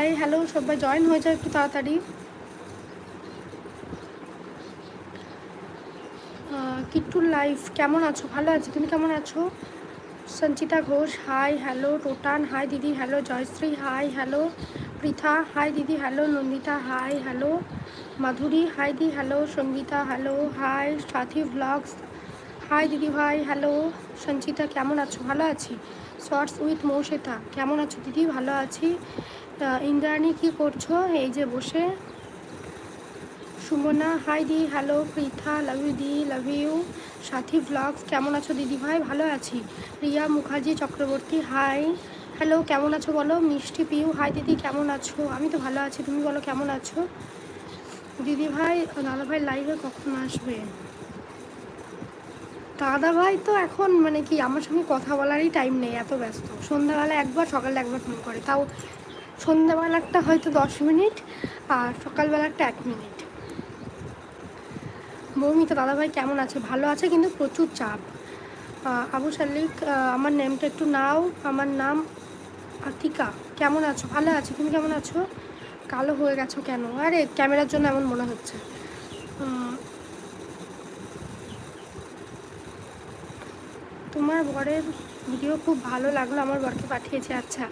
Hi hello সবাই join হয়ে যাও একটু তাড়াতাড়ি। কিট্টুর লাইফ কেমন আছো? ভালো আছি, তুমি কেমন আছো? Sanchita Ghosh hi hello Totan hi দিদি hello Joyshree hi hello Pritha hi দিদি hello Nandita hi hello Madhuri hi দি hello Sangeeta hello hi Sathi blogs hi দিদি ভাই হ্যালো সঞ্চিতা, কেমন আছো? ভালো আছি। শর্টস উইথ মৌসেতা, কেমন আছো? দিদি, ভালো আছি। আহ, ইন্দ্রাণী কি করছ? এই যে বসে। সুমনা হাই দি হ্যালো পৃথা লাভ ইউ দি লাভ ইউ সাথী ব্লগস কেমন আছো দিদি ভাই? ভালো আছি। রিয়া মুখার্জি চক্রবর্তী হাই হ্যালো কেমন আছো বলো? মিষ্টি পিউ হাই দিদি কেমন আছো? আমি তো ভালো আছি তুমি বলো কেমন আছো? দিদি ভাই দাদা ভাই লাইভে কখন আসবে? দাদা ভাই তো এখন মানে কি আমার সঙ্গে কথা বলারই টাইম নেই এত ব্যস্ত। সন্ধ্যাবেলা একবার সকালে একবার ফোন করে। তাও সন্ধ্যাবেলাটা হয়তো দশ মিনিট আর সকালবেলাটা এক মিনিট। মৌমিতা দাদাভাই কেমন আছে? ভালো আছে কিন্তু প্রচুর চাপ। আবু শালিক আমার নেমটা একটু নাও। আমার নাম আতিকা। কেমন আছো? ভালো আছো। তুমি কেমন আছো? কালো হয়ে গেছো কেন? আরে, ক্যামেরার জন্য এমন মনে হচ্ছে। তোমার বরের ভিডিও খুব ভালো লাগল। আমার বরকে পাঠিয়েছে। আচ্ছা।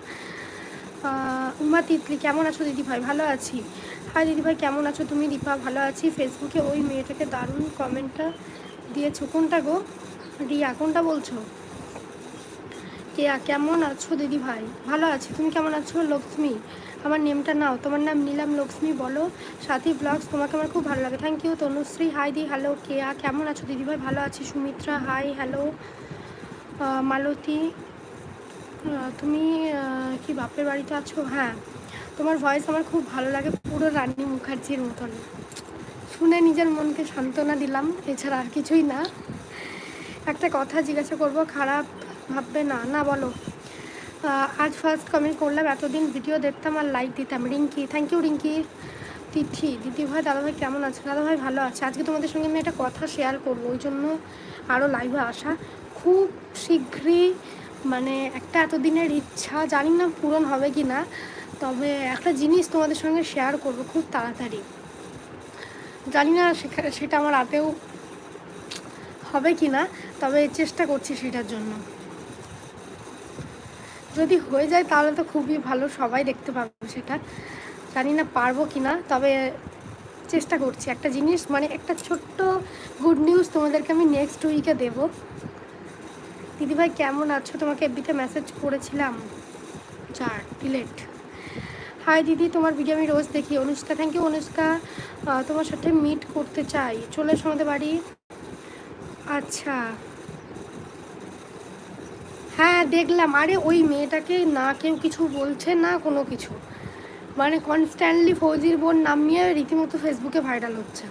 উমা তিতলি, কেমন আছো দিদি ভাই ভালো আছি। হাই দিদি ভাই কেমন আছো তুমি? দীপা, ভালো আছি। ফেসবুকে ওই মেয়েটাকে দারুণ কমেন্টটা দিয়েছ। কোনটা গো? রিয়া, কোনটা বলছো? কেয়া কেমন আছো দিদি ভাই ভালো আছি। তুমি কেমন আছো? লক্ষ্মী, আমার নেমটা নাও। তোমার নাম নিলাম লক্ষ্মী, বলো। সাথী ব্লগস, তোমাকে আমার খুব ভালো লাগে। Thank you Tanushree. হাই দি হ্যালো কেয়া। কেমন আছো দিদি ভাই ভালো আছি। Sumitra hi hello Malati. তুমি কি বাপের বাড়িতে আছো? হ্যাঁ। তোমার ভয়েস আমার খুব ভালো লাগে, পুরো রানী মুখার্জির মতন। শুনে নিজের মনকে সান্ত্বনা দিলাম, এছাড়া আর কিছুই না। একটা কথা জিজ্ঞাসা করব, খারাপ ভাববে না না বলো। আজ ফার্স্ট কমেন্ট করলাম, এতদিন ভিডিও দেখতাম আর লাইক দিতাম। Rinki thank you Rinki. তিথি দিদি ভাই দাদা ভাই কেমন আছে? দাদা ভাই ভালো আছে। আজকে তোমাদের সঙ্গে আমি একটা কথা শেয়ার করব, ওই জন্য আরও লাইভে আসা। খুব শীঘ্রই মানে একটা এতদিনের ইচ্ছা, জানি না পূরণ হবে কি না তবে একটা জিনিস তোমাদের সঙ্গে শেয়ার করব খুব তাড়াতাড়ি। জানি না সেটা আমার হাতেও হবে কি না তবে চেষ্টা করছি সেটার জন্য। যদি হয়ে যায় তাহলে তো খুবই ভালো, সবাই দেখতে পাবে সেটা। জানি না পারব কি না তবে চেষ্টা করছি। একটা জিনিস মানে একটা ছোট্ট গুড নিউজ তোমাদেরকে আমি নেক্সট উইকে দেবো। দিদিভাই, কেমন আছো? তোমাকে এফবিতে মেসেজ করেছিলাম। চার ডিলেট হাই দিদি, তোমার ভিডিও আমি রোজ দেখি। Anushka thank you Anushka. তোমার সাথে মিট করতে চাই। চলে এসো আমাদের বাড়ি। আচ্ছা। হ্যাঁ দেখলাম। আরে, ওই মেয়েটাকে না কেউ কিছু বলছে না কোনো কিছু। মানে কনস্ট্যান্টলি ফৌজির বোন নাম নিয়ে রীতিমতো ফেসবুকে ভাইরাল হচ্ছে।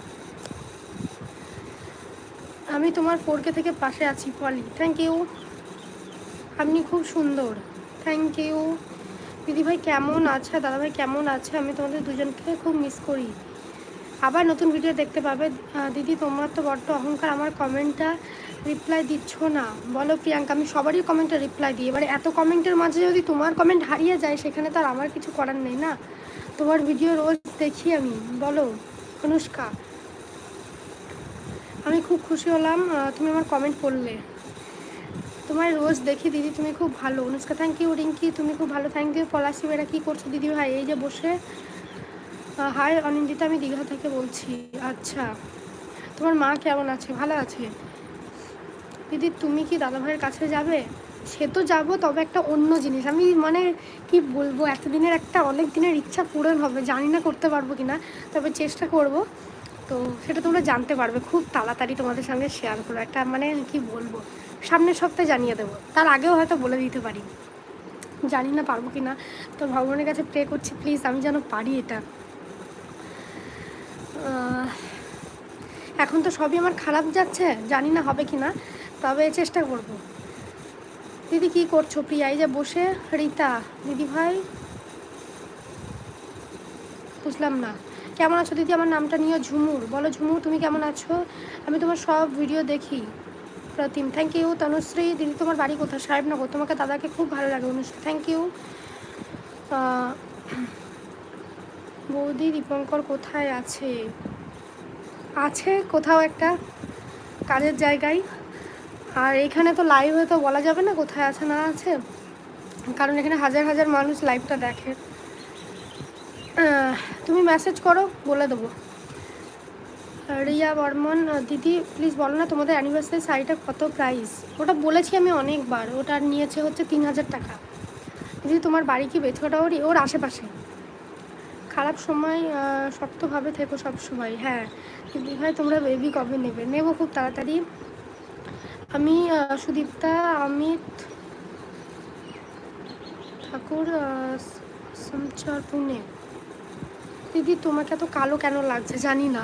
আমি তোমার ফোরকে থেকে পাশে আছি, পলি। থ্যাংক ইউ আপনি খুব সুন্দর। থ্যাংক ইউ দিদিভাই কেমন আছে? দাদাভাই কেমন আছে? আমি তোমাদের দুজনকে খুব মিস করি। আবার নতুন ভিডিও দেখতে পাবে। দিদি, তোমার তো বড্ড অহংকার। আমার কমেন্টটা রিপ্লাই দিচ্ছ না। বলো, প্রিয়াঙ্কা, আমি সবারই কমেন্টটা রিপ্লাই দিই। এবারে এত কমেন্টের মাঝে যদি তোমার কমেন্ট হারিয়ে যায়, সেখানে তো আর আমার কিছু করার নেই না? তোমার ভিডিও রোজ দেখি আমি। বলো, অনুষ্কা। আমি খুব খুশি হলাম তুমি আমার কমেন্ট করলে। তোমার রোজ দেখি, দিদি, তুমি খুব ভালো। অনুষ্কা থ্যাংক ইউ রিঙ্কি, তুমি খুব ভালো। থ্যাংক ইউ পলাশি বেড়া কী করছ দিদি ভাই? এই যে বসে হাই অনিন্দিতা, আমি দীঘা থেকে বলছি। আচ্ছা তোমার মা কেমন আছে? ভালো আছে? দিদি, তুমি কি দাদা ভাইয়ের কাছে যাবে? সে তো যাব, তবে একটা অন্য জিনিস। আমি মানে কি বলব, এতদিনের একটা অনেক দিনের ইচ্ছা পূরণ হবে। জানি না করতে পারব কি না তবে চেষ্টা করব। তো সেটা তোমরা জানতে পারবে, খুব তাড়াতাড়ি তোমাদের সঙ্গে শেয়ার করব। একটা মানে কি বলব, সামনের সপ্তাহে জানিয়ে দেবো। তার আগেও হয়তো বলে দিতে পারি। জানি না পারব কি না তো ভগবানের কাছে প্রে করছি প্লিজ আমি যেন পারি এটা। এখন তো সবই আমার খারাপ যাচ্ছে, জানি না হবে কি না তবে চেষ্টা করব। দিদি কি করছ? প্রিয়া এই যে বসে, রীতা, দিদি ভাই? বুঝলাম না। কেমন আছো দিদি? আমার নামটা নিয়ে ঝুমুর। বলো ঝুমুর, তুমি কেমন আছো? আমি তোমার সব ভিডিও দেখি। প্রতিম। Thank you Tanushree. দিদি, তোমার বাড়ি কোথায়? সাহেবনগর। তোমাকে দাদাকে খুব ভালো লাগে অনুশ্রী থ্যাংক ইউ বৌদি দীপঙ্কর কোথায় আছে? আছে কোথাও একটা কাজের জায়গায়। আর এখানে তো লাইভে তো বলা যাবে না কোথায় আছে না আছে। কারণ এখানে হাজার হাজার মানুষ লাইভটা দেখে। তুমি মেসেজ করো, বলে দেবো। রিয়া বর্মন দিদি প্লিজ বলো না তোমাদের অ্যানিভার্সারি শাড়িটা কত প্রাইস ওটা বলেছি আমি অনেকবার, ওটা নিয়েছে হচ্ছে তিন হাজার টাকা। দিদি, তোমার বাড়ি কি বেথুয়াটা ওর ওর আশেপাশে। খারাপ সময় শক্তভাবে থেকো সব সময় হ্যাঁ। দিদি ভাই, তোমরা বেবি কবে নেবে? নেব খুব তাড়াতাড়ি। আমি সুদীপ্তা অমিত ঠাকুর পুনে। দিদি, তোমাকে এত কালো কেন লাগছে জানি না।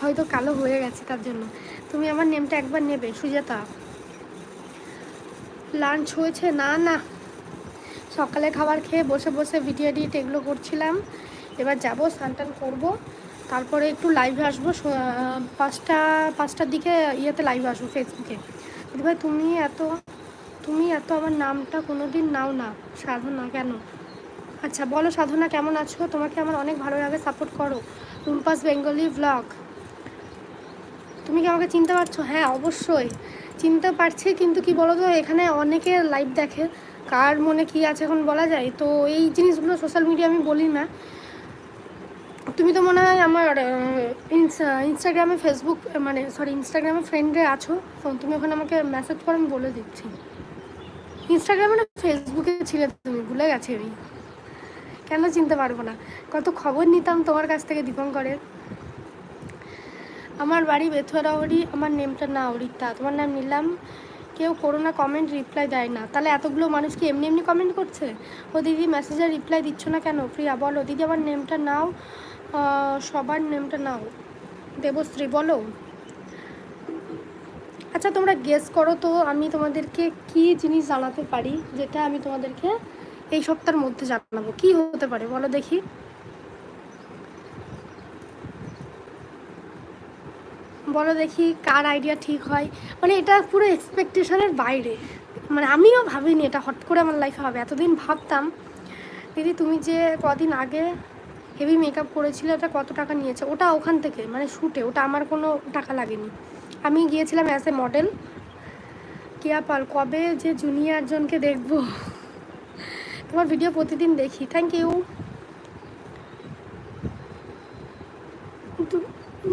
হয়তো কালো হয়ে গেছে তার জন্য। তুমি আমার নেমটা একবার নেবে, সুজাতা। লাঞ্চ হয়েছে? না না। সকালে খাবার খেয়ে বসে বসে ভিডিও এডিট এগুলো করছিলাম। এবার যাব স্নান করব। তারপরে একটু লাইভে আসব। পাঁচটা, পাঁচটার দিকে ইয়েতে লাইভে আসব ফেসবুকে ভাই, তুমি এত তুমি এত আমার নামটা কোনো দিন নাও না। সাধনা, কেন? আচ্ছা বলো সাধনা, কেমন আছো? তোমাকে আমার অনেক ভালো লাগে সাপোর্ট করো। রুম্পাস বেঙ্গলি ব্লগ তুমি কি আমাকে চিনতে পারছ? হ্যাঁ অবশ্যই। চিনতে পারছি, কিন্তু কি বলো তো এখানে অনেকে লাইভ দেখে। কার মনে কি আছে এখন বলা যায়? তো এই জিনিসগুলো সোশ্যাল মিডিয়া আমি বলি না। তুমি তো মনে হয় আমার ইনস্টাগ্রামে ফেসবুক মানে সরি ইনস্টাগ্রামে ফ্রেন্ডে আছো। তুমি ওখানে আমাকে মেসেজ করো, আমি বলে দিচ্ছি। ইনস্টাগ্রামে না ফেসবুকে ছিলে তুমি, ভুলে গেছে আমি। কেন চিনতে পারব না? কত খবর নিতাম তোমার কাছ থেকে দীপঙ্করের। আমার বাড়ি বেথুয়ারাওয়ারি আমার নেমটা না অরিতা। তোমার নাম নিলাম। কেউ করোনা কমেন্ট রিপ্লাই দেয় না। তাহলে এতগুলো মানুষ কি এমনি এমনি কমেন্ট করছে? ও দিদি মেসেজের রিপ্লাই দিচ্ছ না কেন? প্রিয়া, বলো। দিদি, আমার নেমটা নাও। সবার নেমটা নাও। দেবশ্রী, বলো। আচ্ছা তোমরা গেস করো তো আমি তোমাদেরকে কি জিনিস জানাতে পারি, যেটা আমি তোমাদেরকে এই সপ্তাহের মধ্যে জানাব। কি হতে পারে? বলো দেখি। বলো দেখি কার আইডিয়া ঠিক হয়। মানে এটা পুরো এক্সপেকটেশনের বাইরে। মানে আমিও ভাবিনি এটা হট করে আমার লাইফে হবে। এতদিন ভাবতাম, দিদি, তুমি যে কদিন আগে হেভি মেকআপ করেছিলে, ওটা কত টাকা নিয়েছে? ওটা ওখান থেকে মানে শ্যুটে ওটা আমার কোনো টাকা লাগেনি। আমি গিয়েছিলাম অ্যাজ এ মডেল কেয়া পাল, কবে যে জুনিয়র জনকে দেখব? তোমার ভিডিও প্রতিদিন দেখি। থ্যাংক ইউ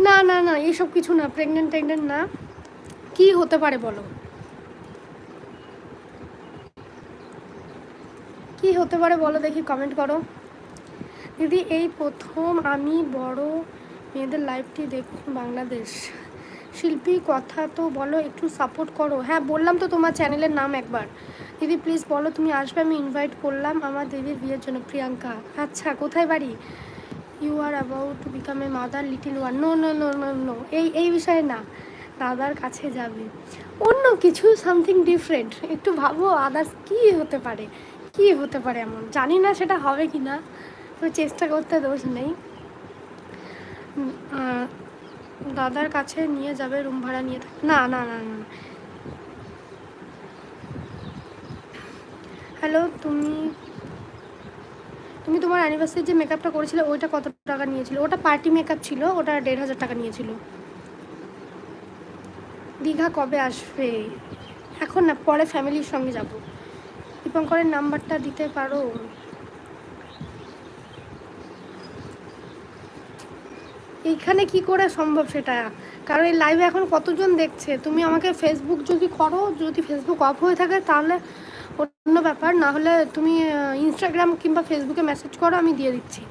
না না না, এইসব কিছু না প্রেগনেন্ট টেগনেন্ট না। কি হতে পারে বলো? কি হতে পারে বলো দেখি কমেন্ট করো। দিদি, এই প্রথম আমি বড় মেয়েদের লাইভটি দেখুন বাংলাদেশ। শিল্পী, কথা তো বলো, একটু সাপোর্ট করো। হ্যাঁ বললাম তো তোমার চ্যানেলের নাম একবার। দিদি প্লিজ বলো, তুমি আসবে, আমি ইনভাইট করলাম আমার দিদির বিয়ের জন্য, প্রিয়াঙ্কা। আচ্ছা কোথায় বাড়ি? You are about to become a mother little one no no no no no এই এই বিষয়ে না, দাদার কাছে যাবে। অন্য কিছু সামথিং ডিফারেন্ট একটু ভাবো আদার্স কী হতে পারে? কি হতে পারে এমন? জানি না সেটা হবে কি না তো চেষ্টা করতে দোষ নেই। দাদার কাছে নিয়ে যাবে রুম ভাড়া নিয়ে না না না না। হ্যালো তুমি তুমি তোমার অ্যানিভার্সারি যে মেকআপটা করেছিলে, ওইটা কত টাকা নিয়েছিল? ওটা পার্টি মেকআপ ছিল, ওটা দেড় হাজার টাকা নিয়েছিল। দীঘা কবে আসবে? এখন না, পরে ফ্যামিলির সঙ্গে যাব। দীপঙ্করের নাম্বারটা দিতে পারো? এইখানে কি করে সম্ভব সেটা? কারণ এই লাইভে এখন কতজন দেখছে? তুমি আমাকে ফেসবুক যদি করো, যদি ফেসবুক অফ হয়ে থাকে, তাহলে অন্য ব্যাপার। না হলে তুমি ইনস্টাগ্রাম কিংবা ফেসবুকে মেসেজ করো, আমি দিয়ে দিচ্ছি।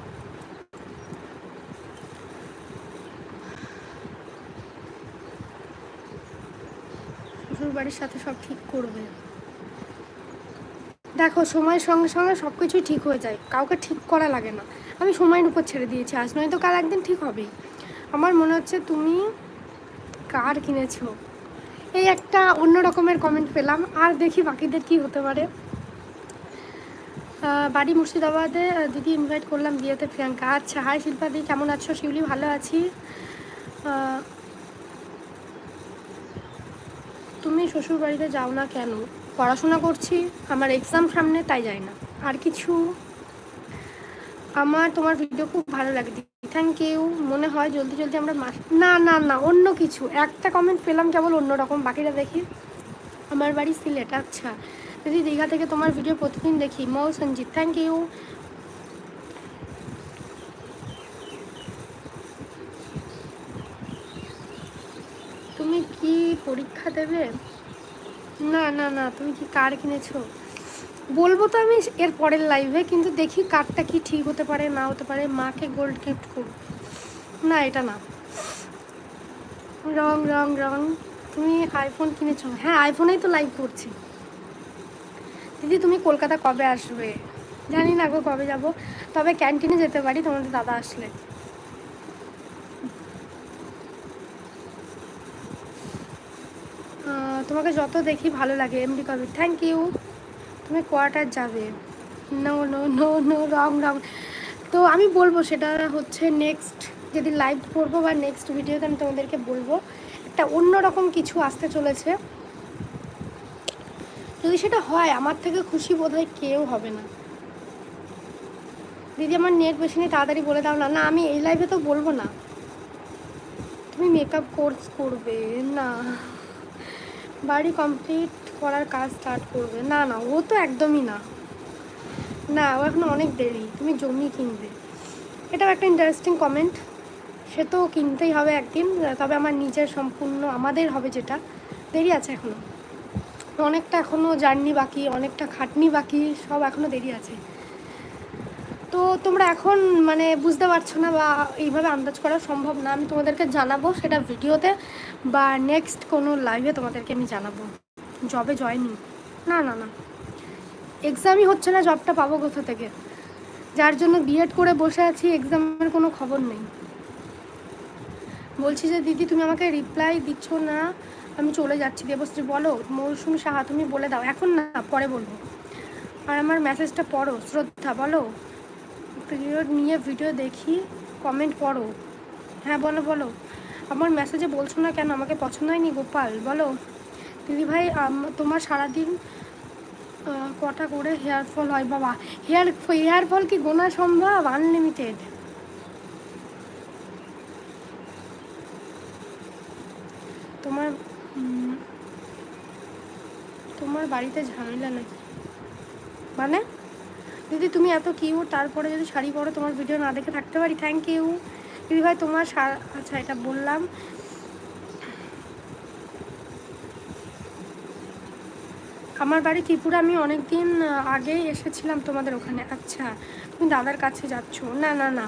শ্বশুর বাড়ির সাথে সব ঠিক করবে। দেখো, সময়ের সঙ্গে সঙ্গে সব কিছুই ঠিক হয়ে যায়। কাউকে ঠিক করা লাগে না। আমি সময়ের উপর ছেড়ে দিয়েছি, আজ নয়তো কাল একদিন ঠিক হবেই। আমার মনে হচ্ছে তুমি কার কিনেছো? এই একটা অন্য রকমের কমেন্ট পেলাম। আর দেখি বাকিদের কি হতে পারে। বাড়ি মুর্শিদাবাদে দিদি ইনভাইট করলাম বিয়েতে প্রিয়াঙ্কা। আচ্ছা হাই শিল্পাদি কেমন আছো? শিউলি, ভালো আছি। তুমি শ্বশুর বাড়িতে যাও না কেন? পড়াশোনা করছি, আমার এক্সাম সামনে, তাই যাই না। আর কিছু? আমার, তোমার ভিডিও খুব ভালো লাগে থ্যাংক ইউ মনে হয় জলদি জলদি আমরা না না না, অন্য কিছু। একটা কমেন্ট পেলাম কেবল অন্যরকম, বাকিটা দেখি। আমার বাড়ি সিলেট আচ্ছা। দিদি, দীঘা থেকে তোমার ভিডিও প্রতিদিন দেখি। মৌ সঞ্জিত থ্যাংক ইউ তুমি কি পরীক্ষা দেবে? না না না, তুমি কি কার কিনেছো? বলব তো আমি এর পরের লাইভে কিন্তু দেখি কারটা কি ঠিক হতে পারে, না হতে পারে, মাকে গোল্ড গিফট করব। না, এটা না। রং রং রং। তুমি আইফোন কিনেছো? হ্যাঁ আইফোনেই তো লাইভ করছি। দিদি, তুমি কলকাতা কবে আসবে? জানি না গো কবে যাব। তবে ক্যান্টিনে যেতে পারি, তোমাদের দাদা আসলে। তোমাকে যত দেখি ভালো লাগে, এমডি কবি থ্যাংক ইউ তুমি কোয়ার্টার যাবে। No no no no wrong wrong তো আমি বলব সেটা হচ্ছে নেক্সট যদি লাইভ করব বা নেক্সট ভিডিওতে আমি তোমাদেরকে বলব, একটা অন্যরকম কিছু আসতে চলেছে। যদি সেটা হয়, আমার থেকে খুশি বোধ হয় কেউ হবে না। দিদি আমার নেট বেশি নেই, তাড়াতাড়ি বলে দাও না। না, আমি এই লাইভে তো বলব না। তুমি মেকআপ কোর্স করবে, না। বাড়ি কমপ্লিট করার কাজ স্টার্ট করবে। না না, ও তো একদমই না। না, ও এখন অনেক দেরি। তুমি জমি কিনবে। এটাও একটা ইন্টারেস্টিং কমেন্ট সে তো কিনতেই হবে একদিন, তবে আমার নিজের সম্পূর্ণ, আমাদের হবে যেটা। দেরি আছে এখনও অনেকটা এখনও জার্নি বাকি, অনেকটা খাটনি বাকি, সব এখনও দেরি আছে। তো তোমরা এখন মানে বুঝতে পারছ না বা এইভাবে আন্দাজ করা সম্ভব না। আমি তোমাদেরকে জানাব সেটা ভিডিওতে বা নেক্সট কোনো লাইভে তোমাদেরকে আমি জানাব। জবে জয়নি না। না না এক্সামই হচ্ছে না জবটা পাবো কোথা থেকে? যার জন্য বিএড করে বসে আছি এক্সামের কোনো খবর নেই। বলছি যে, দিদি, তুমি আমাকে রিপ্লাই দিচ্ছ না। আমি চলে যাচ্ছি। দেবশ্রী, বলো, মৌসুমি সাহা, তুমি বলে দাও। এখন না, পরে বলব। আর আমার মেসেজটা পড়ো, শ্রদ্ধা, বলো। পিরিয়ড নিয়ে ভিডিও দেখি কমেন্ট পড়ো। হ্যাঁ বলো বলো। আমার মেসেজে বলছো না কেন? আমাকে পছন্দ হয়নি, গোপাল। বলো। দিদি ভাই তোমার সারাদিন কটা করে হেয়ার ফল হয়? বাবা হেয়ার হেয়ার ফল কি গোনা সম্ভব? আনলিমিটেড তোমার তোমার বাড়িতে ঝামেলা নাকি? মানে? দিদি, তুমি এত কিউট তারপরে যদি শাড়ি পরো, তোমার ভিডিও না দেখে থাকতে পারি থ্যাংক ইউ দিদি ভাই, তোমার আচ্ছা এটা বললাম। আমার বাড়ি ত্রিপুরা, আমি অনেক দিন আগেই এসেছিলাম তোমাদের ওখানে। আচ্ছা তুমি দাদার কাছে যাচ্ছ। না না না।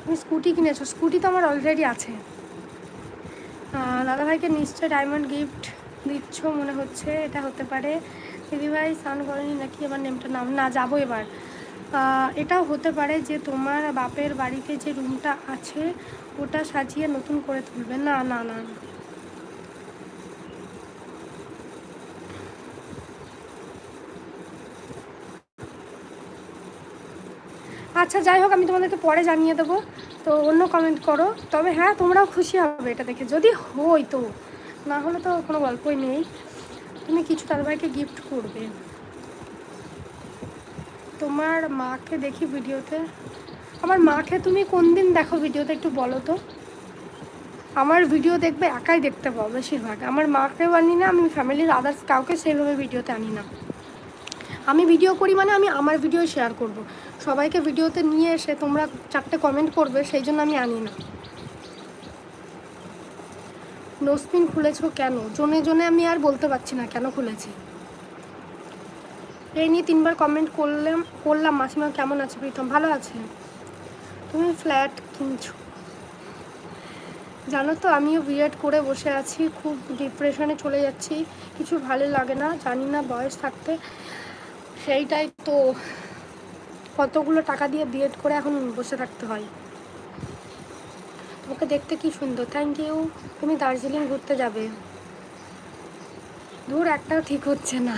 তুমি স্কুটি কিনেছো। স্কুটি তো আমার অলরেডি আছে। দাদাভাইকে নিশ্চয় ডায়মন্ড গিফট দিচ্ছ, মনে হচ্ছে। এটা হতে পারে দিদিভাই স্নান করেনি নাকি? আমার নেমটা নাম না, যাব এবার। এটাও হতে পারে যে তোমার বাপের বাড়িতে যে রুমটা আছে, ওটা সাজিয়ে নতুন করে তুলবে। না না না। আচ্ছা যাই হোক, আমি তোমাদেরকে পরে জানিয়ে দেবো। তো অন্য কমেন্ট করো। তবে হ্যাঁ তোমরাও খুশি হবে এটা দেখে। যদি হই তো না হলে তো কোনো গল্পই নেই। তুমি কিছু দাদাভাইকে গিফট করবে। তোমার মাকে দেখি ভিডিওতে। আমার মাকে তুমি কোন দিন দেখো ভিডিওতে একটু বলো তো? আমার ভিডিও দেখবে একাই দেখতে পাবো বেশিরভাগ। আমার মাকেও আনি না, আমি ফ্যামিলির আদার্স কাউকে সেইভাবে ভিডিওতে আনি না। আমি ভিডিও করি মানে আমি আমার ভিডিও শেয়ার করব। সবাইকে ভিডিওতে নিয়ে এসে তোমরা চারটে কমেন্ট করবে, সেই জন্য আমি আনি না। নোসপিন খুলেছো কেন? জনে জনে আমি আর বলতে পারছি না কেন খুলেছি। এই নিয়ে তিনবার কমেন্ট করলাম করলাম। মাসিমা কেমন আছে প্রীতম? ভালো আছে? তুমি ফ্ল্যাট কিনছো। জানো তো, আমিও বিএড করে বসে আছি, খুব ডিপ্রেশনে চলে যাচ্ছি। কিছু ভালো লাগে না, জানি না বয়স থাকতে। সেইটাই তো, কতগুলো টাকা দিয়ে বিএড করে এখন বসে থাকতে হয়? তোমাকে দেখতে কি সুন্দর। থ্যাংক ইউ তুমি দার্জিলিং ঘুরতে যাবে। দূর একটাও ঠিক হচ্ছে না।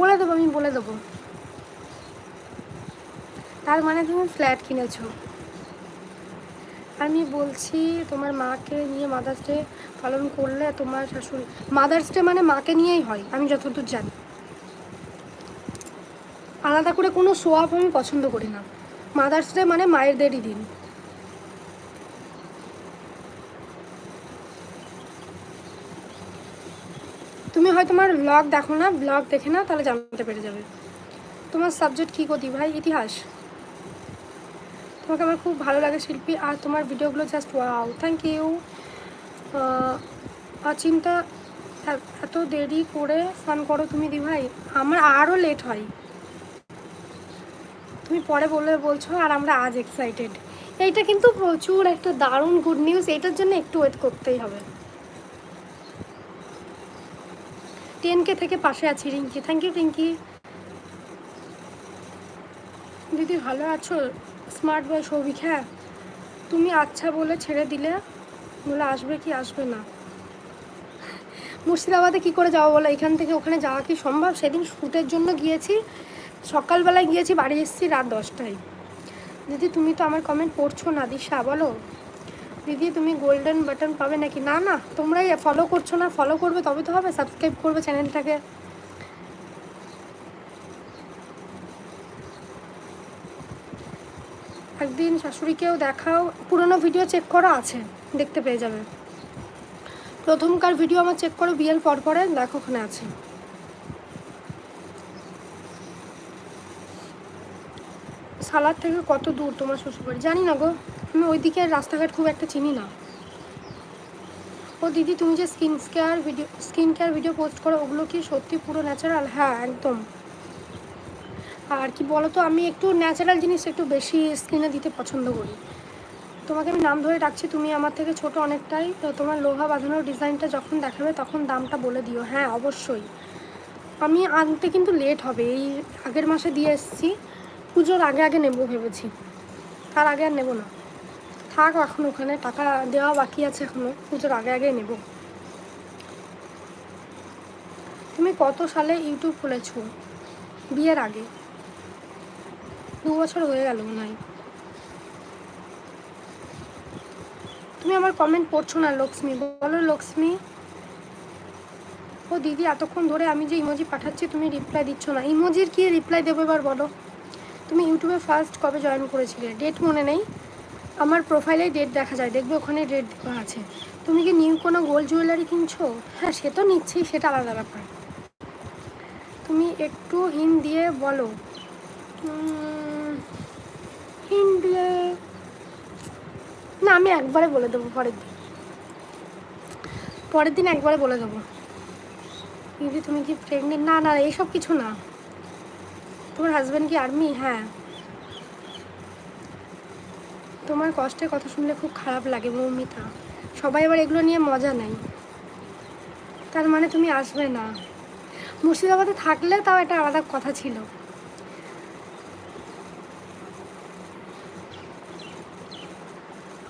বলে দেবো, আমি বলে দেবো। তার মানে তুমি ফ্ল্যাট কিনেছো। আমি বলছি, তোমার মাকে নিয়ে মাদার্স ডে পালন করলে তোমার শাশুড়ি মাদার্স ডে মানে মাকে নিয়েই হয়, আমি যতদূর জানি। আলাদা করে কোনো শো আপ আমি পছন্দ করি না। মাদার্স ডে মানে মায়েরদেরই দিন। তুমি হয়তো তোমার ব্লগ দেখো না ব্লগ দেখে না তাহলে জানতে পেরে যাবে। তোমার সাবজেক্ট কী করতি ভাই? ইতিহাস। তোমাকে আমার খুব ভালো লাগে, শিল্পী। আর তোমার ভিডিওগুলো just wow thank you Achinta, এত দেরি করে ফান করো তুমি দি ভাই আমার আরও লেট হয়। তুমি পরে বললে বলছো আর আমরা আজ এক্সাইটেড এইটা কিন্তু প্রচুর একটা দারুণ গুড নিউজ এইটার জন্য একটু ওয়েট করতেই হবে। টেনকে থেকে পাশে আছি রিঙ্কি। Thank you Rinki. দিদি, ভালো আছো? স্মার্ট বয় সৌভিক হ্যাঁ? তুমি আচ্ছা বলে ছেড়ে দিলে, বলে আসবে কি আসবে না। মুর্শিদাবাদে কি করে যাব বলো? এখান থেকে ওখানে যাওয়া কি সম্ভব? সেদিন শ্যুটের জন্য গিয়েছি। সকালবেলায় গিয়েছি, বাড়ি এসেছি রাত দশটায়। দিদি, তুমি তো আমার কমেন্ট পড়ছো না, দিশা, বলো। দিদি, তুমি গোল্ডেন বাটন পাবে নাকি? না না, তোমরাই ফলো করছ না ফলো করবে, তবে তো হবে সাবস্ক্রাইব করবে চ্যানেলটাকে একদিন শাশুড়িকেও দেখাও, পুরোনো ভিডিও চেক করা আছে, দেখতে পেয়ে যাবে। প্রথমকার ভিডিও আমার চেক করো বিয়ের পর পরে দেখো ওখানে আছে। সালাদ থেকে কত দূর তোমার শ্বশুরবাড়ি? জানি না গো। আমি ওই দিকে রাস্তাঘাট খুব একটা চিনি না। ও দিদি, তুমি যে skin care video skin care video post করো, ওগুলো কি সত্যি পুরো ন্যাচারাল হ্যাঁ একদম। আর কি বলো তো আমি একটু ন্যাচারাল জিনিস একটু বেশি স্কিনে দিতে পছন্দ করি। তোমাকে আমি নাম ধরে ডাকছি, তুমি আমার থেকে ছোট অনেকটাই, তো তোমার লোহা বাঁধানোর ডিজাইনটা যখন দেখাবে, তখন দামটা বলে দিও। হ্যাঁ অবশ্যই। আমি আনতে কিন্তু লেট হবে, এই আগের মাসে দিয়ে এসেছি। পুজোর আগে আগে নেব ভেবেছি। তার আগে আর নেব না। থাক, এখন ওখানে টাকা দেওয়া বাকি আছে এখনও পুজোর আগে আগে নেব। তুমি কত সালে ইউটিউব খুলেছো? বিয়ের আগে। দু বছর হয়ে গেল হয়। তুমি আমার কমেন্ট পড়ছো না, লক্ষ্মী। বলো লক্ষ্মী। ও দিদি, এতক্ষণ ধরে আমি যে ইমোজি পাঠাচ্ছি, তুমি রিপ্লাই দিচ্ছ না। ইমোজির কি রিপ্লাই দেবো এবার বলো? তুমি ইউটিউবে ফার্স্ট কবে জয়েন করেছিলে? ডেট মনে নেই। আমার প্রোফাইলে ডেট দেখা যায়। দেখবে ওখানে ডেট দেওয়া আছে। তুমি কি নিউ কোনো গোল্ড জুয়েলারি কিনছো? হ্যাঁ সে তো নিচ্ছি, সেটা আলাদা ব্যাপার। তুমি একটু হিন দিয়ে বলো। হিন দিয়ে না, আমি একবারে বলে দেবো পরের দিন। পরের দিন একবারে বলে দেবো। দিদি তুমি কি প্রেগনেন্ট না না, এইসব কিছু না। তোমার হাজব্যান্ড কি আর্মি হ্যাঁ। তোমার কষ্টের কথা শুনলে খুব খারাপ লাগে মৌমিতা। সবাই এবার এগুলো নিয়ে মজা নেয়। তার মানে তুমি আসবে না। মুর্শিদাবাদে থাকলে তাও একটা আলাদা কথা ছিল।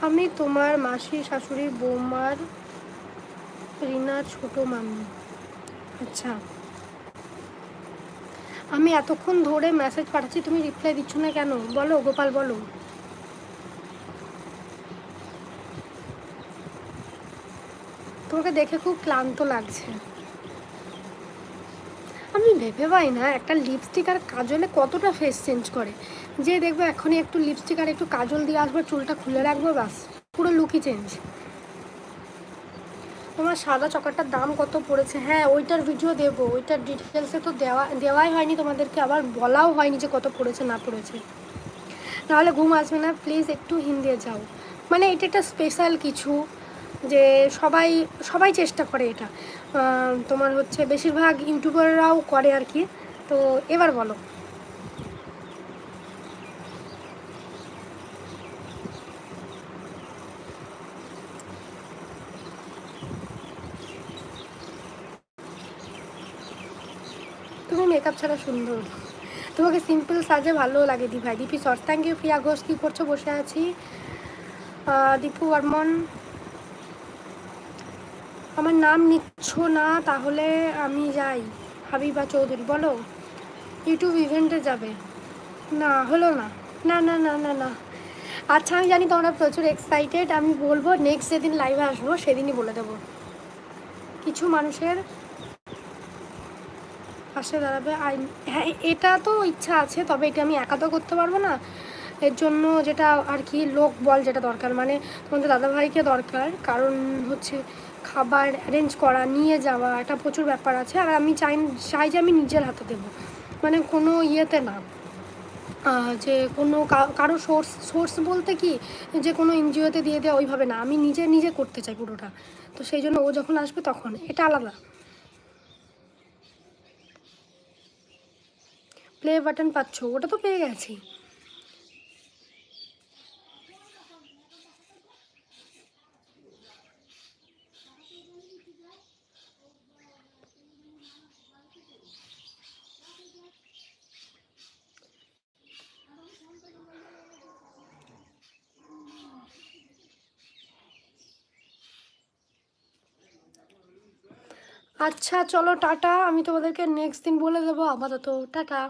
আমি তোমার মাসি শাশুড়ি বৌমার, রিনার ছোট মামি। আচ্ছা। আমি এতক্ষণ ধরে মেসেজ পাঠাচ্ছি, তুমি রিপ্লাই দিচ্ছ না কেন? বলো, গোপাল, বলো। তোমাকে দেখে খুব ক্লান্ত লাগছে। আমি ভেবে পাই না, একটা লিপস্টিক আর কাজলে কতটা ফেস চেঞ্জ করে। যে দেখবে এখনই একটু লিপস্টিক আর একটু কাজল দিয়ে আসব, চুলটা খুলে রাখব বাস পুরো লুকই চেঞ্জ তোমার সাদা চকারটার দাম কত পড়েছে? হ্যাঁ ওইটার ভিডিও দেবো। ওইটার ডিটেলসে তো দেওয়া, দেওয়াই হয়নি তোমাদেরকে। আবার বলাও হয়নি যে কত পড়েছে, না পড়েছে। নাহলে ঘুম আসবে না। প্লিজ একটু হিন্দি যাও। মানে এটা একটা স্পেশাল কিছু যে সবাই সবাই চেষ্টা করে এটা। তোমার হচ্ছে বেশিরভাগ ইউটিউবাররাও করে আর কি। তো এবার বলো তুমি মেকআপ ছাড়া সুন্দর। তোমাকে সিম্পল সাজে ভালো লাগে দি ভাই দীপি সর থ্যাংক ইউ প্রিয়া ঘোষ, কী করছ? বসে আছি। দীপু বর্মন আমার নাম নিচ্ছ না, তাহলে আমি যাই। হাবিবা চৌধুরী, বলো। ইউটিউব ইভেন্টে যাবে। না, হলো না। না না না না না। আচ্ছা আমি জানি তোমরা প্রচুর এক্সাইটেড আমি বলব নেক্সট যেদিন লাইভে আসব, সেদিনই বলে দেবো। কিছু মানুষের পাশে দাঁড়াবে। আইন হ্যাঁ এটা তো ইচ্ছা আছে, তবে এটা আমি একা তো করতে পারব না। এর জন্য যেটা আর কি লোক বল যেটা দরকার। মানে তোমাদের দাদাভাইকে দরকার, কারণ হচ্ছে খাবার অ্যারেঞ্জ করা, নিয়ে যাওয়া, এটা প্রচুর ব্যাপার আছে। আর আমি চাই চাই যে আমি নিজের হাতে দেবো। মানে কোনো ইয়েতে না। যে কোনো কারও সোর্স সোর্স বলতে কি, যে কোনো এনজিওতে দিয়ে দেওয়া ওইভাবে না। আমি নিজে নিজে করতে চাই পুরোটা। তো সেই জন্য ও যখন আসবে তখন, এটা আলাদা। প্লে বাটন পাচ্ছ, ওটা তো পেয়ে গেছি। আচ্ছা চলো, টাটা। আমি তোমাদেরকে নেক্সট দিন বলে দেবো। আপাতত, টাটা।